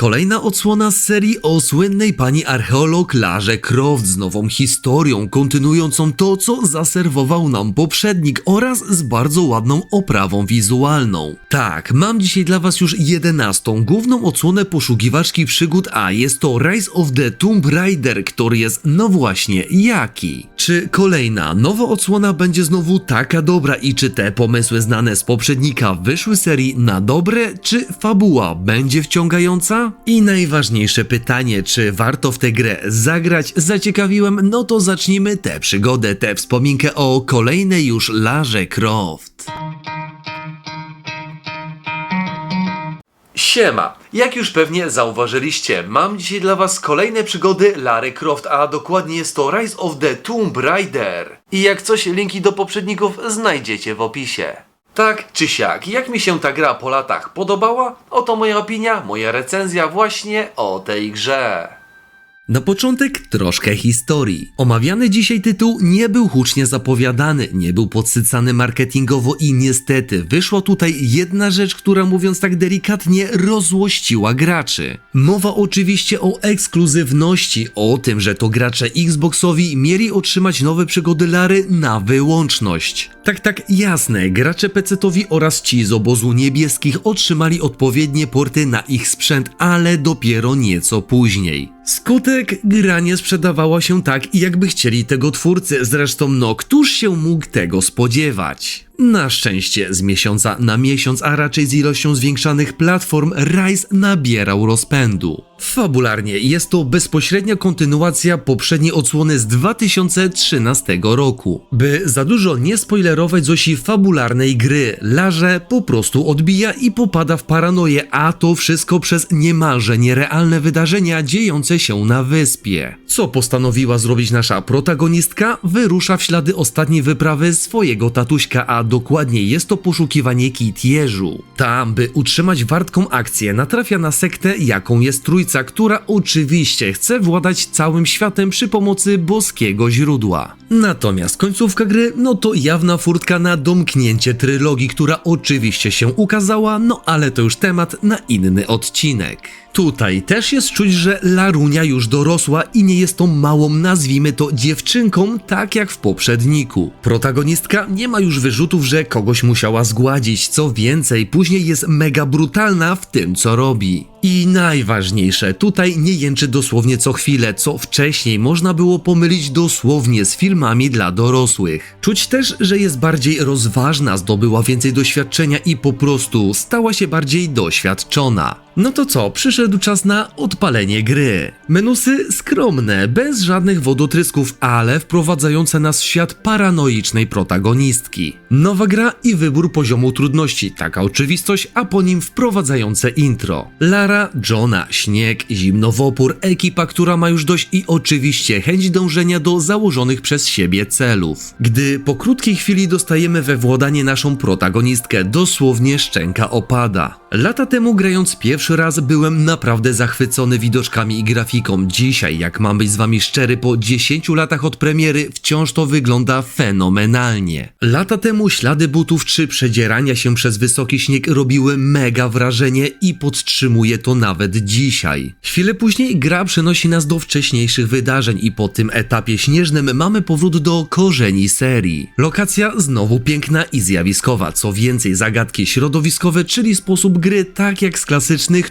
Kolejna odsłona z serii o słynnej pani archeolog Larze Croft z nową historią, kontynuującą to, co zaserwował nam poprzednik oraz z bardzo ładną oprawą wizualną. Tak, mam dzisiaj dla was już jedenastą główną odsłonę poszukiwaczki przygód, a jest to Rise of the Tomb Raider, który jest no właśnie jaki. Czy kolejna nowa odsłona będzie znowu taka dobra i czy te pomysły znane z poprzednika wyszły serii na dobre, czy fabuła będzie wciągająca? I najważniejsze pytanie, czy warto w tę grę zagrać, zaciekawiłem, no to zacznijmy tę przygodę, tę wspominkę o kolejnej już Larze Croft. Siema! Jak już pewnie zauważyliście, mam dzisiaj dla was kolejne przygody Lary Croft, a dokładnie jest to Rise of the Tomb Raider. I jak coś, linki do poprzedników znajdziecie w opisie. Tak czy siak, jak mi się ta gra po latach podobała? Oto moja opinia, moja recenzja właśnie o tej grze. Na początek troszkę historii. Omawiany dzisiaj tytuł nie był hucznie zapowiadany, nie był podsycany marketingowo i niestety wyszła tutaj jedna rzecz, która mówiąc tak delikatnie rozłościła graczy. Mowa oczywiście o ekskluzywności, o tym, że to gracze Xboxowi mieli otrzymać nowe przygody Lary na wyłączność. Tak, tak, jasne, gracze PC-towi oraz ci z obozu niebieskich otrzymali odpowiednie porty na ich sprzęt, ale dopiero nieco później. Skutek gra nie sprzedawała się tak, jakby chcieli tego twórcy, zresztą no, któż się mógł tego spodziewać? Na szczęście z miesiąca na miesiąc, a raczej z ilością zwiększanych platform, Rise nabierał rozpędu. Fabularnie jest to bezpośrednia kontynuacja poprzedniej odsłony z 2013 roku. By za dużo nie spoilerować z osi fabularnej gry, Larze po prostu odbija i popada w paranoję, a to wszystko przez niemalże nierealne wydarzenia dziejące się na wyspie. Co postanowiła zrobić nasza protagonistka? Wyrusza w ślady ostatniej wyprawy swojego tatuśka, a dokładnie jest to poszukiwanie Kitierzu. Tam, by utrzymać wartką akcję, natrafia na sektę, jaką jest trójca, która oczywiście chce władać całym światem przy pomocy boskiego źródła. Natomiast końcówka gry, no to jawna furtka na domknięcie trylogii, która oczywiście się ukazała, no ale to już temat na inny odcinek. Tutaj też jest czuć, że Larunia już dorosła i nie jest tą małą, nazwijmy to dziewczynką, tak jak w poprzedniku. Protagonistka nie ma już wyrzutów, że kogoś musiała zgładzić, co więcej, później jest mega brutalna w tym, co robi. I najważniejsze, tutaj nie jęczy dosłownie co chwilę, co wcześniej można było pomylić dosłownie z filmami dla dorosłych. Czuć też, że jest bardziej rozważna, zdobyła więcej doświadczenia i po prostu stała się bardziej doświadczona. No to co, przyszedł czas na odpalenie gry. Menusy skromne, bez żadnych wodotrysków, ale wprowadzające nas w świat paranoicznej protagonistki. Nowa gra i wybór poziomu trudności, taka oczywistość, a po nim wprowadzające intro. Lara, Johna, śnieg, zimnowopór, ekipa, która ma już dość i oczywiście chęć dążenia do założonych przez siebie celów. Gdy po krótkiej chwili dostajemy we władanie naszą protagonistkę, dosłownie szczęka opada. Lata temu grając pierwszy raz byłem naprawdę zachwycony widoczkami i grafiką. Dzisiaj, jak mam być z wami szczery, po 10 latach od premiery wciąż to wygląda fenomenalnie. Lata temu ślady butów czy przedzierania się przez wysoki śnieg robiły mega wrażenie i podtrzymuje to nawet dzisiaj. Chwilę później gra przenosi nas do wcześniejszych wydarzeń i po tym etapie śnieżnym mamy powrót do korzeni serii. Lokacja znowu piękna i zjawiskowa, co więcej zagadki środowiskowe, czyli sposób gry tak jak z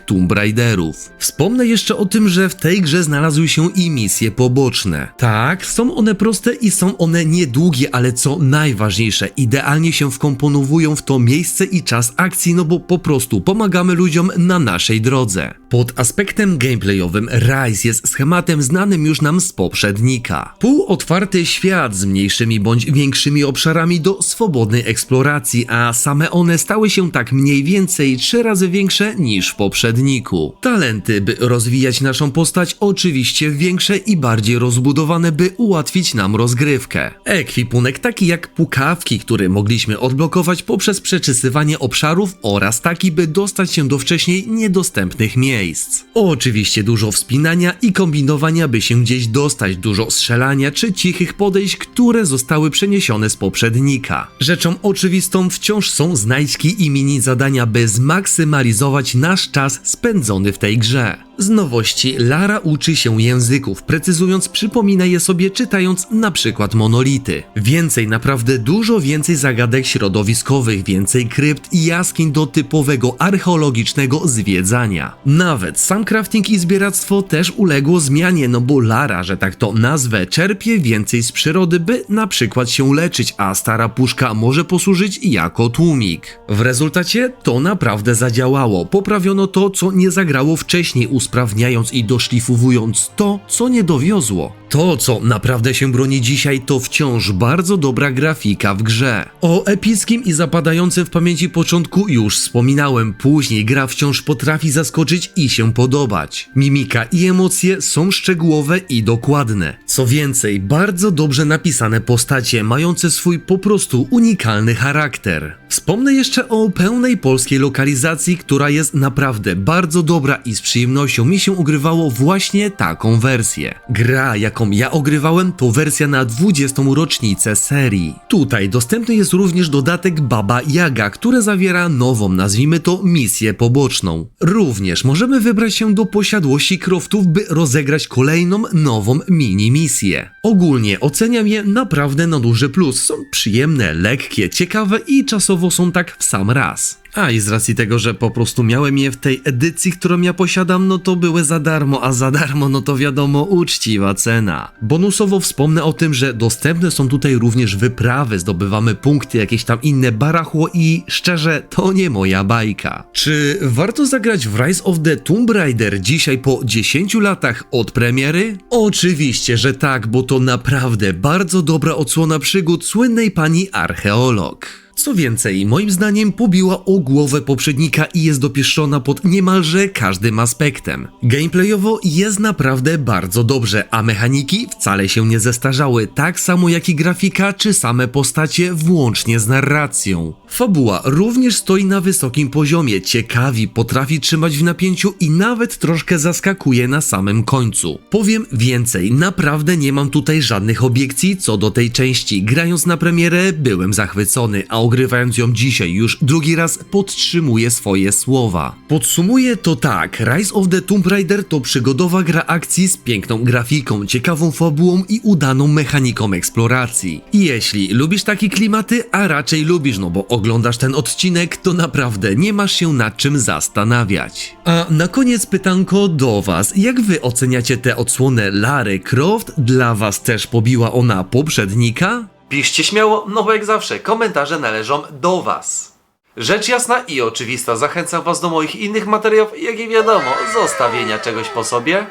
Tomb Raiderów. Wspomnę jeszcze o tym, że w tej grze znalazły się i misje poboczne. Tak, są one proste i są one niedługie, ale co najważniejsze, idealnie się wkomponowują w to miejsce i czas akcji, no bo po prostu pomagamy ludziom na naszej drodze. Pod aspektem gameplayowym Rise jest schematem znanym już nam z poprzednika. Półotwarty świat z mniejszymi bądź większymi obszarami do swobodnej eksploracji, a same one stały się tak mniej więcej trzy razy większe niż w poprzedniku. Talenty, by rozwijać naszą postać, oczywiście większe i bardziej rozbudowane, by ułatwić nam rozgrywkę. Ekwipunek taki jak pukawki, które mogliśmy odblokować poprzez przeczysywanie obszarów oraz taki, by dostać się do wcześniej niedostępnych miejsc. Oczywiście dużo wspinania i kombinowania, by się gdzieś dostać, dużo strzelania czy cichych podejść, które zostały przeniesione z poprzednika. Rzeczą oczywistą wciąż są znajdźki i mini zadania, by zmaksymalizować nasz czas czas spędzony w tej grze. Z nowości Lara uczy się języków, precyzując przypomina je sobie czytając na przykład monolity. Więcej, naprawdę dużo więcej zagadek środowiskowych, więcej krypt i jaskiń do typowego archeologicznego zwiedzania. Nawet sam crafting i zbieractwo też uległo zmianie, no bo Lara, że tak to nazwę, czerpie więcej z przyrody, by na przykład się leczyć, a stara puszka może posłużyć jako tłumik. W rezultacie to naprawdę zadziałało. Poprawiono to, co nie zagrało wcześniej, usprawniając i doszlifowując to, co nie dowiozło. To, co naprawdę się broni dzisiaj, to wciąż bardzo dobra grafika w grze. O epickim i zapadającym w pamięci początku już wspominałem, później gra wciąż potrafi zaskoczyć i się podobać. Mimika i emocje są szczegółowe i dokładne. Co więcej, bardzo dobrze napisane postacie, mające swój po prostu unikalny charakter. Wspomnę jeszcze o pełnej polskiej lokalizacji, która jest naprawdę bardzo dobra i z przyjemnością mi się ogrywało właśnie taką wersję. Gra, jaką ja ogrywałem, to wersja na 20. rocznicę serii. Tutaj dostępny jest również dodatek Baba Jaga, który zawiera nową, nazwijmy to, misję poboczną. Również możemy wybrać się do posiadłości Croftów, by rozegrać kolejną, nową mini-misję. Ogólnie oceniam je naprawdę na duży plus. Są przyjemne, lekkie, ciekawe i czasowo są tak w sam raz. A i z racji tego, że po prostu miałem je w tej edycji, którą ja posiadam, no to były za darmo, a za darmo no to wiadomo uczciwa cena. Bonusowo wspomnę o tym, że dostępne są tutaj również wyprawy, zdobywamy punkty, jakieś tam inne barachło i szczerze, to nie moja bajka. Czy warto zagrać w Rise of the Tomb Raider dzisiaj po 10 latach od premiery? Oczywiście, że tak, bo to naprawdę bardzo dobra odsłona przygód słynnej pani archeolog. Co więcej, moim zdaniem pobiła o głowę poprzednika i jest dopieszczona pod niemalże każdym aspektem. Gameplayowo jest naprawdę bardzo dobrze, a mechaniki wcale się nie zestarzały, tak samo jak i grafika czy same postacie włącznie z narracją. Fabuła również stoi na wysokim poziomie, ciekawi, potrafi trzymać w napięciu i nawet troszkę zaskakuje na samym końcu. Powiem więcej, naprawdę nie mam tutaj żadnych obiekcji co do tej części. Grając na premierę byłem zachwycony, a ogrywając ją dzisiaj już drugi raz podtrzymuję swoje słowa. Podsumuję to tak, Rise of the Tomb Raider to przygodowa gra akcji z piękną grafiką, ciekawą fabułą i udaną mechaniką eksploracji. Jeśli lubisz takie klimaty, a raczej lubisz, no bo oglądasz ten odcinek, to naprawdę nie masz się nad czym zastanawiać. A na koniec pytanko do was, jak wy oceniacie tę odsłonę Lary Croft? Dla was też pobiła ona poprzednika? Piszcie śmiało, no bo jak zawsze, komentarze należą do Was. Rzecz jasna i oczywista, zachęcam Was do moich innych materiałów, jak i wiadomo, zostawienia czegoś po sobie.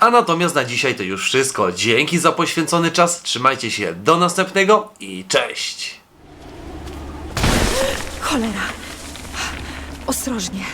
A natomiast na dzisiaj to już wszystko. Dzięki za poświęcony czas, trzymajcie się, do następnego i cześć! Cholera. Ostrożnie.